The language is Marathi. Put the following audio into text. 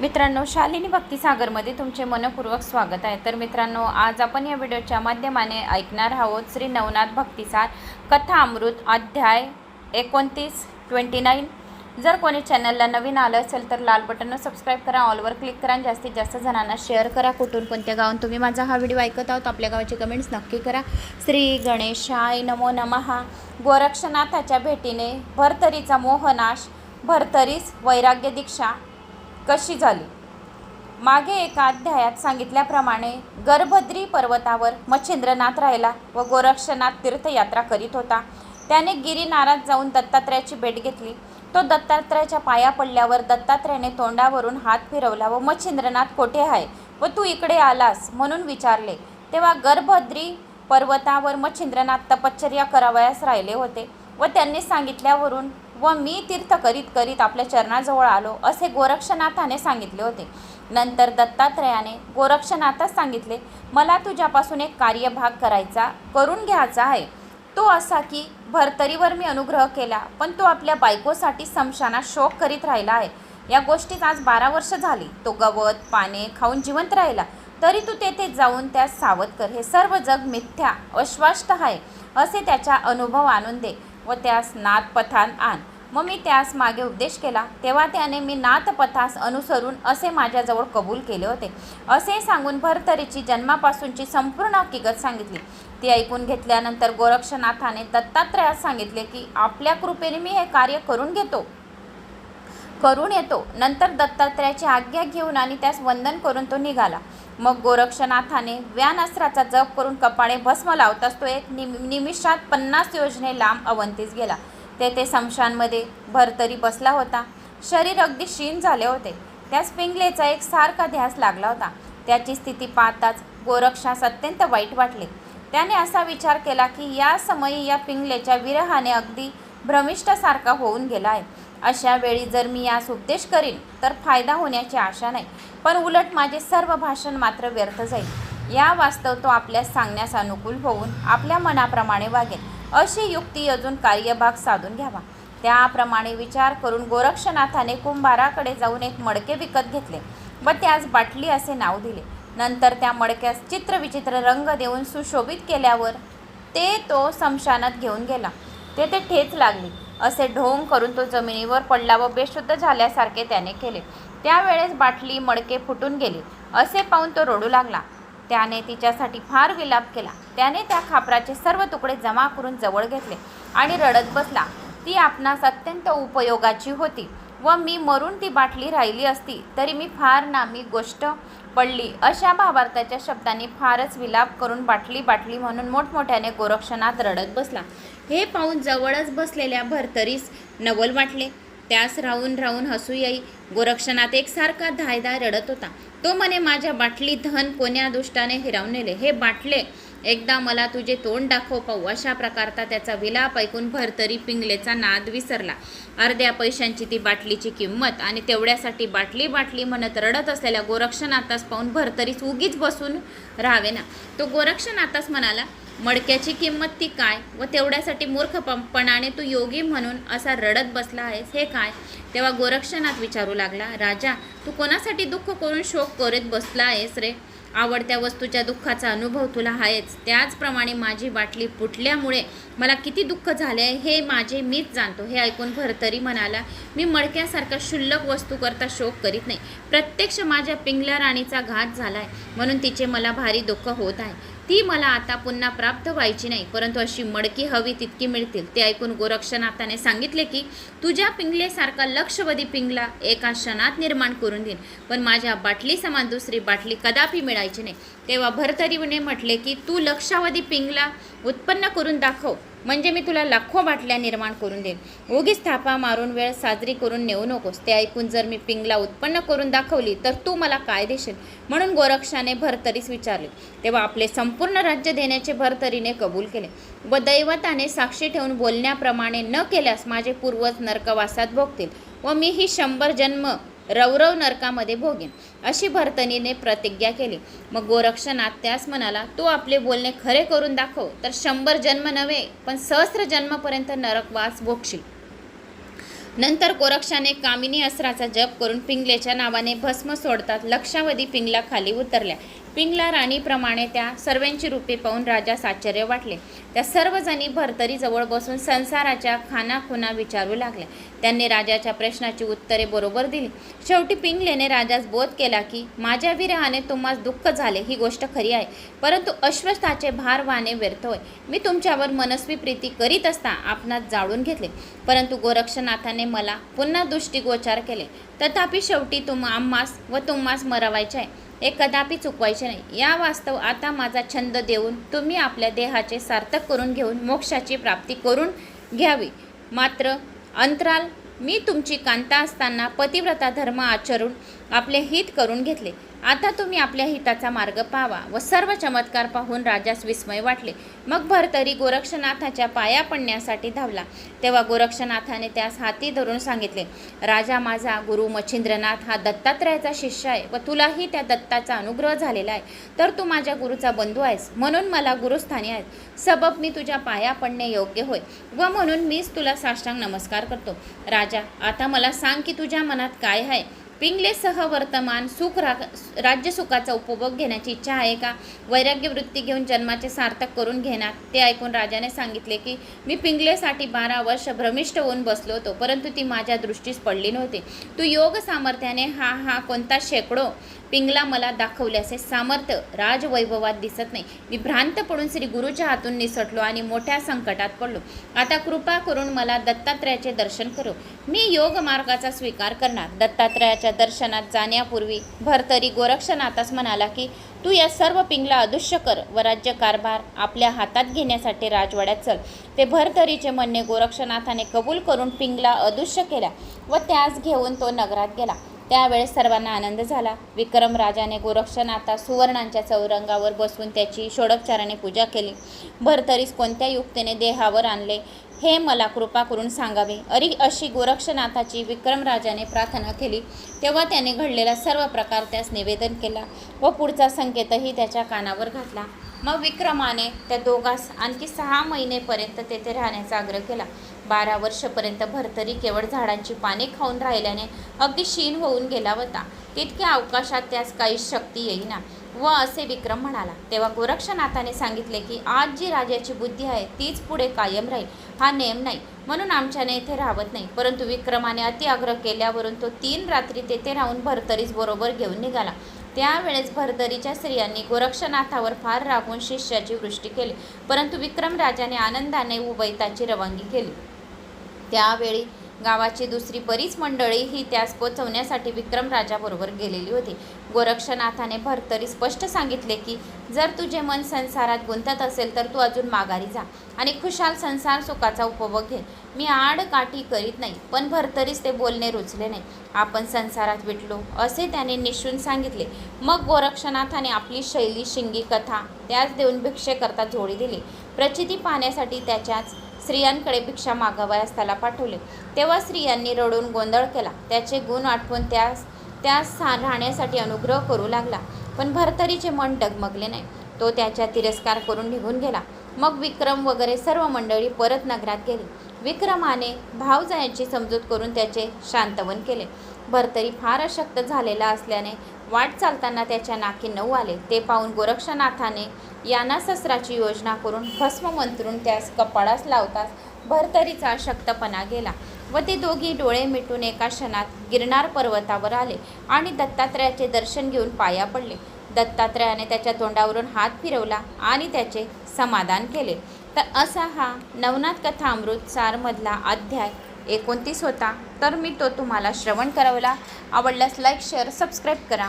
मित्रांनो शालिनी भक्तिसागरमध्ये तुमचे मनपूर्वक स्वागत आहे. तर मित्रांनो आज आपण या व्हिडिओच्या माध्यमाने ऐकणार आहोत श्री नवनाथ भक्तिसार कथा अमृत अध्याय एकोणतीस ट्वेंटी नाईन जर कोणी चॅनलला नवीन आलं असेल तर लाल बटनवर सबस्क्राईब करा ऑलवर क्लिक करा आणि जास्तीत जास्त जणांना शेअर करा. कुठून कोणत्या गावात तुम्ही माझा हा व्हिडिओ ऐकत आहोत आपल्या गावाचे कमेंट्स नक्की करा. श्री गणेशाय नमो नमहा गोरक्षनाथाच्या भेटीने भरतरीचा मोहनाश भरतरीस वैराग्य दीक्षा कशी झाली? मागे एका अध्यायात सांगितल्याप्रमाणे गर्भद्री पर्वतावर मच्छिंद्रनाथ राहिला व गोरक्षनाथ तीर्थयात्रा करीत होता. त्याने गिरीनारात जाऊन दत्तात्रयाची भेट घेतली. तो दत्तात्रयाच्या पाया पडल्यावर दत्तात्रयाने तोंडावरून हात फिरवला व मच्छिंद्रनाथ कोठे आहे? व तू इकडे आलास म्हणून विचारले. तेव्हा गर्भद्री पर्वतावर मच्छिंद्रनाथ तपश्चर्या करावयास राहिले होते व त्यांनी सांगितल्यावरून व मी तीर्थ करीत करीत आपल्या चरणाजवळ आलो असे गोरक्षनाथाने सांगितले होते. नंतर दत्तात्रयाने गोरक्षनाथास सांगितले मला तुझ्यापासून एक कार्यभाग करायचा करून घ्यायचा आहे. तो असा की भरतरीवर मी अनुग्रह केला पण तो आपल्या बायकोसाठी समशाना शोक करीत राहिला आहे. या गोष्टीत आज बारा वर्ष झाली. तो गवत पाने खाऊन जिवंत राहिला. तरी तू तेथे जाऊन त्यास सावध कर. हे सर्व जग मिथ्या अश्वाष्ट आहे. असे त्याचा अनुभव आणून दे. व त्यास नाथपथान आण. मग मी त्यास मागे उपदेश केला. तेव्हा त्याने मी नाथपथास अनुसरून असे माझ्याजवळ कबूल केले होते. असे सांगून भरतरीची जन्मापासूनची संपूर्ण हकीकत सांगितली. ती ऐकून घेतल्यानंतर गोरक्षनाथाने दत्तात्रयास सांगितले की आपल्या कृपेने मी हे कार्य करून घेतो. करून येतो. नंतर दत्तात्रयाची आज्ञा घेऊन आणि त्यास वंदन करून तो निघाला. मग गोरक्षनाथाने व्यानास्त्राचा जप करून कपाळे भस्म लावताच तो एक निम निमिषात पन्नास योजने लांब अवंतीस गेला. तेथे समशानमध्ये भरतरी बसला होता. शरीर अगदी क्षीण झाले होते. त्यास पिंगलेचा एक सारखा ध्यास लागला होता. त्याची स्थिती पाहताच गोरक्षास अत्यंत वाईट वाटले. त्याने असा विचार केला की या समयी या पिंगलेच्या विरहाने अगदी भ्रमिष्ठासारखा होऊन गेला आहे. अशा वेळी जर मी यास उपदेश करीन तर फायदा होण्याची आशा नाही. पण उलट माझे सर्व भाषण मात्र व्यर्थ जाईल. या वास्तव तो आपल्यास सांगण्यास अनुकूल होऊन आपल्या मनाप्रमाणे वागेल. अशी युक्ती अजून कार्यभाग साधून घ्यावा. त्याप्रमाणे विचार करून गोरक्षनाथाने कुंभाराकडे जाऊन एक मडके विकत घेतले व त्यास बाटली असे नाव दिले. नंतर त्या मडक्यास चित्रविचित्र रंग देऊन सुशोभित केल्यावर ते तो समशानात घेऊन गेला. तेथे ठेच लागली. असे ढोंग करून तो जमिनीवर पडला व बेशुद्ध झाल्यासारखे त्याने केले. त्यावेळेस बाटली मडके फुटून गेली. असे पाहून तो रडू लागला. त्याने तिच्यासाठी फार विलाप केला. त्याने त्या खापराचे सर्व तुकडे जमा करून जवळ घेतले आणि रडत बसला. ती आपणास अत्यंत उपयोगाची होती व मी मरून ती बाटली राहिली असती तरी मी फार नामी गोष्ट पडली. अशा भावार्थाच्या शब्दांनी फारच विलाप करून बाटली बाटली म्हणून मोठमोठ्याने गोरक्षणात रडत बसला. हे पाहून जवळच बसलेल्या भरतरीस नवल वाटले. त्यास राहून राहून हसू येई. गोरक्षणात एकसारखा धायदाय रडत होता. तो म्हणे माझ्या बाटली धन कोण्या दुष्टाने हिरावून नेले? हे बाटले. एकदा मला तुझे तोंड दाखव. पाहू अशा प्रकारचा त्याचा विलाप ऐकून भरतरी पिंगलेचा नाद विसरला. अर्ध्या पैशांची ती बाटलीची किंमत आणि तेवढ्यासाठी बाटली बाटली म्हणत रडत असलेल्या गोरक्षनाथास पाहून भरतरीच उगीच बसून राहावे ना तो गोरक्षनाथास म्हणाला मडक्याची किंमत ती काय व तेवढ्यासाठी मूर्खपणाने तू योगी म्हणून असा रडत बसला आहेस हे काय? तेव्हा गोरक्षनाथ विचारू लागला राजा तू कोणासाठी दुःख करून शोक करीत बसला आहेस रे? आवडत्या वस्तूच्या दुःखाचा अनुभव तुला आहेच. त्याचप्रमाणे माझी बाटली फुटल्यामुळे मला किती दुःख झाले आहे हे माझे मीच जाणतो. हे ऐकून भरतरी म्हणाला मी मडक्यासारखा क्षुल्लक वस्तू करता शोक करीत नाही. प्रत्यक्ष माझ्या पिंगल्या राणीचा घात झाला आहे म्हणून तिचे मला भारी दुःख होत आहे. ती मला आता पुन्हा प्राप्त व्हायची नाही. परंतु अशी मडकी हवी तितकी मिळतील. ते ऐकून गोरक्षनाथाने सांगितले की तुझ्या पिंगलेसारखा लक्षवधी पिंगला एका क्षणात निर्माण करून देईन. पण माझ्या बाटली समान दुसरी बाटली कदापि मिळायची नाही. तेव्हा भरतरीने म्हटले की तू लक्षावधी पिंगला उत्पन्न करून दाखव. म्हणजे मी तुला लाखो बाटल्या निर्माण करून देईन. उगीच थापा मारून वेळ साजरी करून नेऊ नकोस. ते ऐकून जर मी पिंगला उत्पन्न करून दाखवली तर तू मला काय देशील म्हणून गोरक्षाने भरतरीस विचारले. तेव्हा आपले संपूर्ण राज्य देण्याचे भरतरीने कबूल केले. व दैवताने साक्षी ठेवून बोलण्याप्रमाणे न केल्यास माझे पूर्वज नरकवासात भोगतील. व मी ही शंभर जन्म रवरव नरकामध्ये भोगेन. अशी भरतनीने प्रतिज्ञा केली. मग गोरक्षनाथ त्यास म्हणाला तू आपले बोलणे खरे करून दाखव तर शंभर जन्म नव्हे पण सहस्र जन्मपर्यंत नरकवास भोगशील. नंतर गोरक्षाने कामिनी अस्त्राचा जप करून पिंगलेच्या नावाने भस्म सोडतात लक्षावधी पिंगला खाली उतरल्या. पिंगला राणीप्रमाणे त्या सर्वांची रूपे पाहून राजास आश्चर्य वाटले. त्या सर्वजणी भरतरीजवळ बसून संसाराच्या खानाखुना विचारू लागल्या. त्यांनी राजाच्या प्रश्नाची उत्तरे बरोबर दिली. शेवटी पिंगलेने राजास बोध केला की माझ्या विरहाने तुम्हाला दुःख झाले ही गोष्ट खरी आहे. परंतु अश्वस्थाचे भार वाहणे व्यर्थ होय. मी तुमच्यावर मनस्वी प्रीती करीत असता आपणास जाळून घेतले. परंतु गोरक्षनाथाने मला पुन्हा दृष्टिगोचार केले. तथापि शेवटी तुम आम्हास व तुम्हास मरवायचे आहे. हे कदापि चुकवायचे नाही. या वास्तव आता माझा छंद देऊन तुम्ही आपल्या देहाचे सार्थक करून घेऊन मोक्षाची प्राप्ती करून घ्यावी. मात्र अंतराल मी तुमची कांता असताना पतिव्रता धर्म आचरून आपले हित करून घेतले. आता तुम्ही आपल्या हिताचा मार्ग पावा व सर्व चमत्कार पाहून राजास विस्मय वाटले. मग भरतरी गोरक्षनाथाच्या पाया पडण्यासाठी धावला. तेव्हा गोरक्षनाथाने त्यास हाती धरून सांगितले राजा माझा गुरु मच्छिंद्रनाथ हा दत्तात्रयाचा शिष्य आहे व तुलाही त्या दत्ताचा अनुग्रह झालेला आहे. तर तू माझ्या गुरुचा बंधू आहेस म्हणून मला गुरुस्थानी आहेस. सबब मी तुझ्या पाया पडणे योग्य होय व म्हणून मीच तुला साष्टांग नमस्कार करतो. राजा आता मला सांग की तुझ्या मनात काय आहे? पिंगलेसह वर्तमान सुख रा राज्यसुखाचा उपभोग घेण्याची इच्छा आहे का? वैराग्य वृत्ती घेऊन जन्माचे सार्थक करून घेणार? ते ऐकून राजाने सांगितले की मी पिंगलेसाठी बारा वर्ष भ्रमिष्ट होऊन बसलो होतो परंतु ती माझ्या दृष्टीस पडली नव्हती. तू योग सामर्थ्याने हा हा कोणता शेकडो पिंगला मला दाखवल्याचे सामर्थ्य राजवैभवात दिसत नाही. मी भ्रांत पडून श्री गुरुच्या हातून निसटलो आणि मोठ्या संकटात पडलो. आता कृपा करून मला दत्तात्रयाचे दर्शन करू. मी योग मार्गाचा स्वीकार करणार. दत्तात्रयाच्या दर्शनात जाण्यापूर्वी भरतरी गोरक्षनाथास म्हणाला की तू या सर्व पिंगला अदृश्य कर व राज्य कारभार आपल्या हातात घेण्यासाठी राजवाड्यात चल ते भरतरीचे म्हणणे गोरक्षनाथाने कबूल करून पिंगला अदृश्य केला व त्यास घेऊन तो नगरात गेला. त्यावेळेस सर्वांना आनंद झाला. विक्रम राजाने गोरक्षनाथा सुवर्णांच्या चौरंगावर बसवून त्याची षोडोपचाराने पूजा केली. भरतरीस कोणत्या युक्तीने देहावर आणले हे मला कृपा करून सांगावे. अरी अशी गोरक्षनाथाची विक्रमराजाने प्रार्थना केली. तेव्हा त्याने घडलेला सर्व प्रकार त्यास निवेदन केला व पुढचा संकेतही त्याच्या कानावर घातला. मग विक्रमाने त्या दोघास आणखी सहा महिनेपर्यंत तेथे राहण्याचा आग्रह केला. बारा वर्षपर्यंत भरतरी केवळ झाडांची पाने खाऊन राहिल्याने अगदी क्षीण होऊन गेला होता. तितक्या अवकाशात त्यास काही शक्ती येईना. व असे विक्रम म्हणाला तेव्हा गोरक्षनाथाने सांगितले की आज जी राजाची बुद्धी आहे तीच पुढे कायम राहील. हा नेम नाही. म्हणून आमच्याने येथे राहत नाही. परंतु विक्रमाने अति आग्रह केल्यावरून तो तीन रात्री तेथे राहून भरतरीस बरोबर घेऊन निघाला. त्यावेळेस भरतरीच्या स्त्रियांनी गोरक्षनाथावर फार रागून शिष्याची वृष्टी केली. परंतु विक्रम राजाने आनंदाने उबैताची रवानगी केली. त्यावेळी गावाची दुसरी बरीच मंडळी ही त्यास पोचवण्यासाठी विक्रम राजाबरोबर गेलेली होती. गोरक्षनाथाने भरतरी स्पष्ट सांगितले की जर तुझे मन संसारात गुंतत असेल तर तू अजून माघारी जा आणि खुशाल संसार सुखाचा उपभोग घे. मी आडकाठी करीत नाही पण भरतरीस ते बोलणे रुचले नाही. आपण संसारात विटलो असे त्याने निशून सांगितले. मग गोरक्षनाथाने आपली शैली शिंगी कथा त्याच देऊन भिक्षेकरता जोडी दिली. प्रचिती पाहण्यासाठी त्याच्याच स्त्रियांकडे भिक्षा मागावयास त्याला पाठवले. तेव्हा स्त्रियांनी रडून गोंधळ केला. त्याचे गुण आठवून त्यास त्यास राहण्यासाठी अनुग्रह करू लागला. पण भरतरीचे मन डगमगले नाही. तो त्याच्या तिरस्कार करून निघून गेला. मग विक्रम वगैरे सर्व मंडळी परत नगरात गेली. विक्रमाने भावजायांची समजूत करून त्याचे शांतवन केले. भरतरी फार अशक्त झालेला असल्याने वाट चालताना त्याच्या नाकी नऊ आले. ते पाहून गोरक्षनाथाने याना शस्त्राची योजना करून भस्म मंत्रून त्यास कपाळास लावताच भरतरीचा शक्तपणा गेला व ते दोघी डोळे मिटून एका क्षणात गिरनार पर्वतावर आले आणि दत्तात्रयाचे दर्शन घेऊन पाया पडले. दत्तात्रयाने त्याच्या तोंडावरून हात फिरवला आणि त्याचे समाधान केले. तर असा हा नवनाथ कथा अमृत सारमधला अध्याय एकोणतीस होता तर मी तो तुम्हाला श्रवण करवला. आवडल्यास लाईक शेअर सबस्क्राईब करा.